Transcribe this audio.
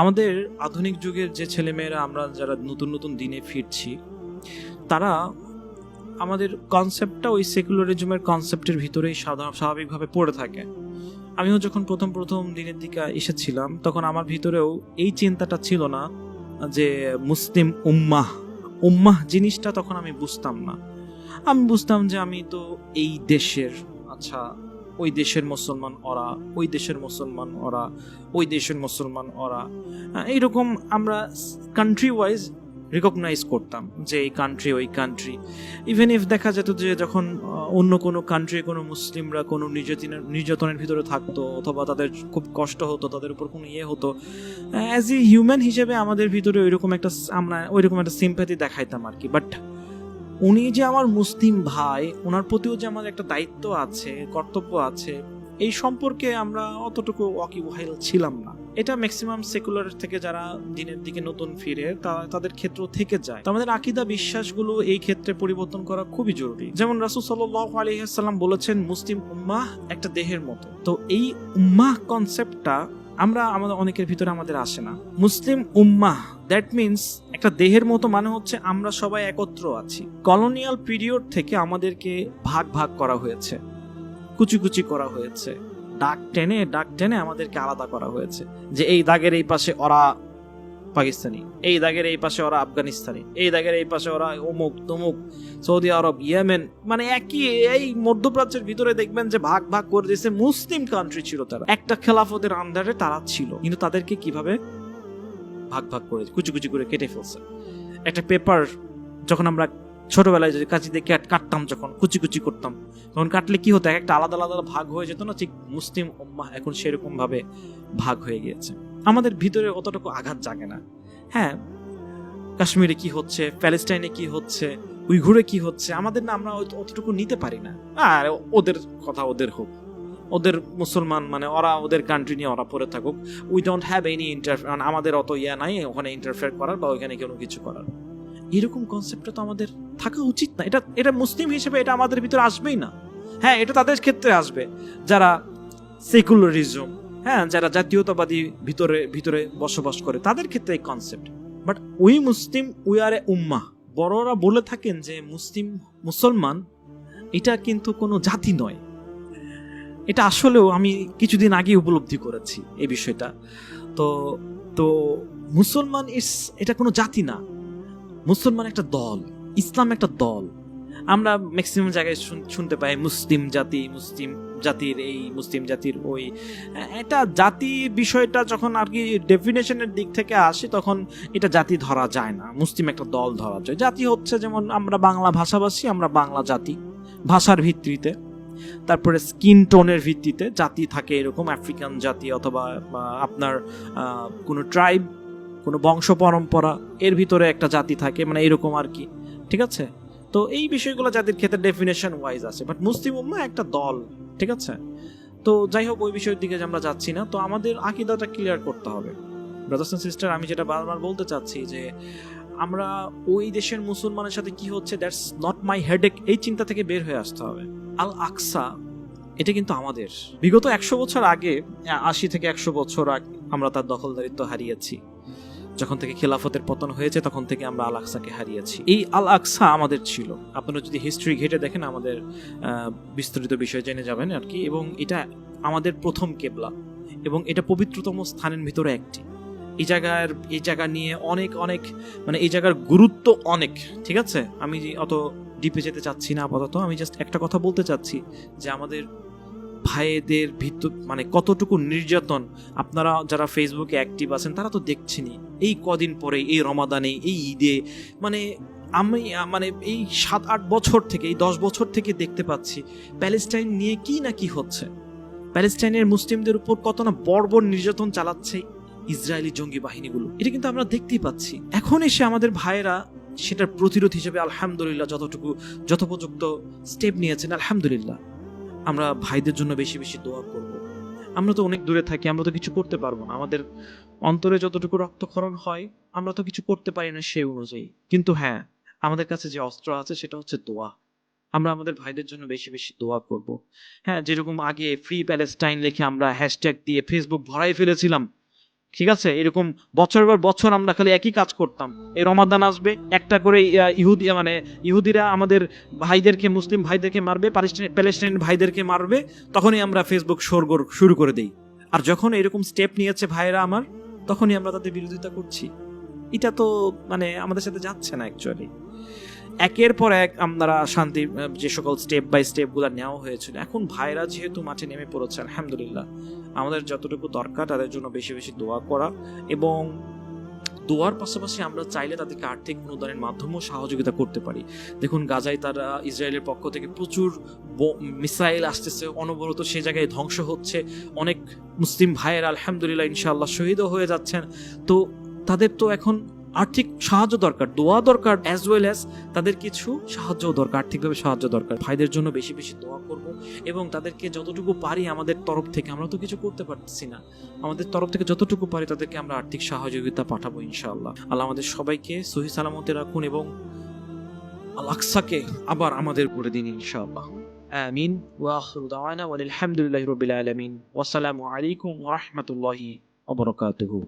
আমাদের আধুনিক যুগের যে ছেলেমেয়েরা আমরা যারা নতুন নতুন দিনে ফিরছি, তারা আমাদের কনসেপ্টটা ওই সেকুলারিজমের কনসেপ্টের ভিতরেই সাধারণ স্বাভাবিকভাবে পড়ে থাকে। আমিও যখন প্রথম প্রথম দিনের দিকে এসেছিলাম, তখন আমার ভিতরেও এই চিন্তাটা ছিল না যে মুসলিম উম্মাহ উম্মাহ জিনিসটা তখন আমি বুঝতাম না। আমি বুঝতাম যে আমি তো এই দেশের আচ্ছা ওই দেশের মুসলমান ওরা, ওই দেশের মুসলমান ওরা, ওই দেশের মুসলমান ওরা। এইরকম আমরা কান্ট্রি ওয়াইজ রিকগনাইজ করতাম যে এই কান্ট্রি ওই কান্ট্রি ইভেন ইফ দেখা যেত যে যখন অন্য কোনো কান্ট্রি কোনো মুসলিমরা কোনো নির্যাতনের নির্যাতনের ভিতরে থাকতো অথবা তাদের খুব কষ্ট হতো, তাদের উপর কোনো ইয়ে হতো অ্যাজ এ হিউম্যান হিসেবে আমাদের ভিতরে ওইরকম একটা, আমরা ওইরকম একটা সিম্প্যাথি দেখাইতাম আর কি। বাট উনি যে আমার মুসলিম ভাই ওনার প্রতিও যে আমার একটা দায়িত্ব আছে, কর্তব্য আছে, এই সম্পর্কে আমরা অতটুকু ওয়াকিবহাইল ছিলাম না। এটা ম্যাক্সিমাম সেকুলার থেকে যারা দিনের দিকে নতুন ফিরে তাদের ক্ষেত্র থেকে যায়। আমাদের আকিদা বিশ্বাসগুলো এই ক্ষেত্রে পরিবর্তন করা খুবই জরুরি। যেমন রাসুল আলহিহাল্লাম বলেছেন, মুসলিম উম্মাহ একটা দেহের মতো। তো এই উম্মাহ কনসেপ্টটা আমরা আমাদের অনেকের ভিতরে আমাদের আসে না। মুসলিম উম্মাহ দ্যাট মিন্স একটা দেহের মতো মানে হচ্ছে আমরা সবাই একত্র আছি। কলোনিয়াল পিরিয়ড থেকে আমাদেরকে ভাগ ভাগ করা হয়েছে। কুচি কুচি করা হয়েছে। ডাক টেনে ডাক টেনে আমাদেরকে আলাদা করা হয়েছে। যে এই দাগের এই পাশে ওরা পাকিস্তানি, এই দাগের এই পাশে ওরা আফগানিস্তানি, এই দাগের এই পাশে ওরা অমুক, তমুক, সৌদি আরব, ইয়েমেন মানে একই এই মধ্যপ্রাচ্যের ভিতরে দেখবেন যে ভাগ ভাগ করে দিয়েছে। মুসলিম কান্ট্রি ছিল তারা। একটা খেলাফতের আন্ডারে তারা ছিল। কিন্তু তাদেরকে কীভাবে ভাগ ভাগ করে, কুচি কুচি করে কেটে ফেলছে। একটা পেপার যখন আমরা ছোটবেলায় যে কাঁচি দিয়ে কাট- কাটতাম যখন, কুচি কুচি করতাম, তখন কাটলে কি হতো? একটা আলাদা আলাদা ভাগ হয়ে যেত না? ঠিক মুসলিম উম্মাহ এখন সেরকম ভাবে ভাগ হয়ে গিয়েছে। আমাদের ভিতরে অতটুকু আঘাত জাগে না। হ্যাঁ কাশ্মীরে কি হচ্ছে? প্যালেস্টাইনে কি হচ্ছে? উইঘুরে কি হচ্ছে? আমাদের না আমরা অত- অতটুকু নিতে পারি না। আর ওদের কথা ওদের হোক। ওদের মুসলমান মানে ওরা ওদের কান্ট্রি নিয়ে ওরা পড়ে থাকুক। We don't have any inter আমাদের অত ইয়া নাই ওখানে ইন্টারফেয়ার করার বা ওইখানে কোনো কিছু করার। এরকম কনসেপ্টটা তো আমাদের থাকা উচিত না। এটা এটা মুসলিম হিসেবে এটা আমাদের ভিতরে আসবেই না। হ্যাঁ এটা তাদের ক্ষেত্রে আসবে। যারা সেকুলারিজম হ্যাঁ যারা জাতীয়তাবাদী ভিতরে ভিতরে বসবাস করে, তাদের ক্ষেত্রে এই concept but we Muslim we are a উম্মা বড়রা বলে থাকেন যে মুসলিম, মুসলমান, এটা কিন্তু কোনো জাতি নয়। এটা আসলেও আমি কিছুদিন আগে উপলব্ধি করেছি এই বিষয়টা। তো তো মুসলমান ইস, এটা কোনো জাতি না। মুসলমান একটা দল, ইসলাম একটা দল। আমরা ম্যাক্সিমাম জায়গায় শুন- শুনতে পাই মুসলিম জাতি, মুসলিম জাতির এই, মুসলিম জাতির ওই। এটা জাতি বিষয়টা যখন আর কি ডেফিনেশনের দিক থেকে আসে, তখন এটা জাতি ধরা যায় না। মুসলিম একটা দল ধরা যায়। জাতি হচ্ছে যেমন আমরা বাংলা ভাষাভাষী, আমরা বাংলা জাতি, ভাষার ভিত্তিতে। তারপরে স্কিন টোনের ভিত্তিতে জাতি থাকে এরকম আফ্রিকান জাতি অথবা আপনার কোনো ট্রাইব কোনো বংশ পরম্পরা, এর ভিতরে একটা জাতি থাকে মানে এরকম আর কি, ঠিক আছে? তো এই বিষয়গুলো জাতির ক্ষেত্রে ডেফিনেশন ওয়াইজ আছে বাট মুসলিম উম্মা একটা দল, ঠিক আছে? তো যাই হোক, ওই বিষয়ের দিকে আমরা যাচ্ছি না, তো আমাদের আকিদাটা ক্লিয়ার করতে হবে। ব্রাদার্স এন্ড সিস্টার আমি যেটা বারবার বলতে চাচ্ছি যে, আমরা ওই দেশের মুসলমানের সাথে কি হচ্ছে দ্যাটস নট মাই হেডেক এই চিন্তা থেকে বের হয়ে আসতে হবে। আল আকসা এটা কিন্তু আমাদের। বিগত একশো বছর আগে আশি থেকে একশো বছর আগে আমরা তার দখলদারিত্ব হারিয়েছি। যখন থেকে খেলাফতের পতন হয়েছে, তখন থেকে আমরা আল আকসাকে হারিয়েছি। এই আল আকসা আমাদের ছিল। আপনারা যদি হিস্ট্রি ঘেটে দেখেন, আমাদের বিস্তারিত বিষয় জেনে যাবেন আর কি। এবং এটা আমাদের প্রথম কেবলা। এবং এটা পবিত্রতম স্থানের ভিতরে একটি। এই জায়গার, এই জায়গা নিয়ে অনেক অনেক মানে এই জায়গার গুরুত্ব অনেক, ঠিক আছে? আমি অত ডিপে যেতে চাচ্ছি না আপাতত, আমি জাস্ট একটা কথা বলতে চাচ্ছি যে আমাদের ভাইদের ভিতর মানে কতটুকু নির্যাতন আপনারা যারা ফেসবুকে অ্যাক্টিভ আছেন, তারা তো দেখছেনই। এই কদিন পরে, এই রমাদানে, এই ঈদে মানে আমি মানে এই সাত, আট বছর থেকে, এই দশ বছর থেকে দেখতে পাচ্ছি, প্যালেস্টাইন নিয়ে কি না কি হচ্ছে? প্যালেস্টাইনের মুসলিমদের উপর কত না বর্বর নির্যাতন চালাচ্ছে ইসরায়েলি জঙ্গি বাহিনীগুলো। এটা কিন্তু আমরা দেখতেই পাচ্ছি। এখন এসে আমাদের ভাইয়েরা সেটার প্রতিরোধ হিসেবে আলহামদুলিল্লাহ যতটুকু, যথোপযুক্ত স্টেপ নিয়েছেন, আলহামদুলিল্লাহ। আমরা ভাইদের জন্য বেশি বেশি দোয়া করব। আমরা তো অনেক দূরে থাকি, আমরা তো কিছু করতে পারব না। আমাদের অন্তরে যতটুকু রক্তক্ষরণ হয়, আমরা তো কিছু করতে পারি না সেই অনুযায়ী। কিন্তু হ্যাঁ আমাদের কাছে যে অস্ত্র আছে, সেটা হচ্ছে দোয়া। আমরা আমাদের ভাইদের জন্য বেশি বেশি দোয়া করব। হ্যাঁ যেরকম আগে ফ্রি প্যালেস্টাইন লিখে আমরা হ্যাশট্যাগ দিয়ে ফেসবুক ভরাই ফেলেছিলাম। ঠিক আছে? এরকম বছর পর বছর আমরা খালি একই কাজ করতাম। এই রমাদান আসবে, একটা করে ইহুদি মানে ইহুদিরা আমাদের ভাইদেরকে, মুসলিম ভাইদেরকে মারবে প্যালেস্টাইন ভাইদেরকে মারবে, তখনই আমরা ফেসবুক সরগর, শুরু করে দেই। আর যখন এরকম স্টেপ নিয়েছে ভাইরা আমার, তখনই আমরা তাদের বিরোধিতা করছি। এটা তো মানে আমাদের সাথে যাচ্ছে না অ্যাকচুয়ালি একের পর এক আমরা শান্তি যে সকল স্টেপ বাই স্টেপগুলা নেওয়া হয়েছিল। এখন ভাইরা যেহেতু মাঠে নেমে পড়েছে, আলহামদুলিল্লাহ, আমাদের যতটুকু দরকার তাদের জন্য বেশি বেশি দোয়া করা এবং দোয়ার পাশাপাশি আমরা চাইলে তাদেরকে আর্থিক অনুদানের মাধ্যমেও সহযোগিতা করতে পারি। দেখুন, গাজায় তারা ইসরায়েলের পক্ষ থেকে প্রচুর মিসাইল আসতেছে, অনবরত সে জায়গায় ধ্বংস হচ্ছে। অনেক মুসলিম ভাইয়ের আলহামদুলিল্লাহ ইনশাআল্লাহ শহীদও হয়ে যাচ্ছেন। তো তাদের তো এখন আর্থিক সাহায্য দরকার, দোয়া দরকার অ্যাজ ওয়েল অ্যাজ তাদের কিছু সাহায্য দরকার, আর্থিকভাবে সাহায্য দরকার। ভাইদের জন্য বেশি বেশি দোয়া করব এবং তাদেরকে যতটুকু পারি আমাদের তরফ থেকে, আমরা তো কিছু করতে পারছি না, আমাদের তরফ থেকে যতটুকু পারি তাদেরকে আমরা আর্থিক সহযোগিতা পাঠাবো ইনশাআল্লাহ। আল্লাহ আমাদের সবাইকে সহি সালামতে রাখুন এবং আল আকসাকে আবার আমাদের করে দিন ইনশাআল্লাহ। আমিন। ওয়া আখিরু দাওয়ানা ওয়া আলহামদুলিল্লাহি রাব্বিল আলামিন। ওয়া আসসালামু আলাইকুম ওয়া রাহমাতুল্লাহি ওয়া বারাকাতুহু।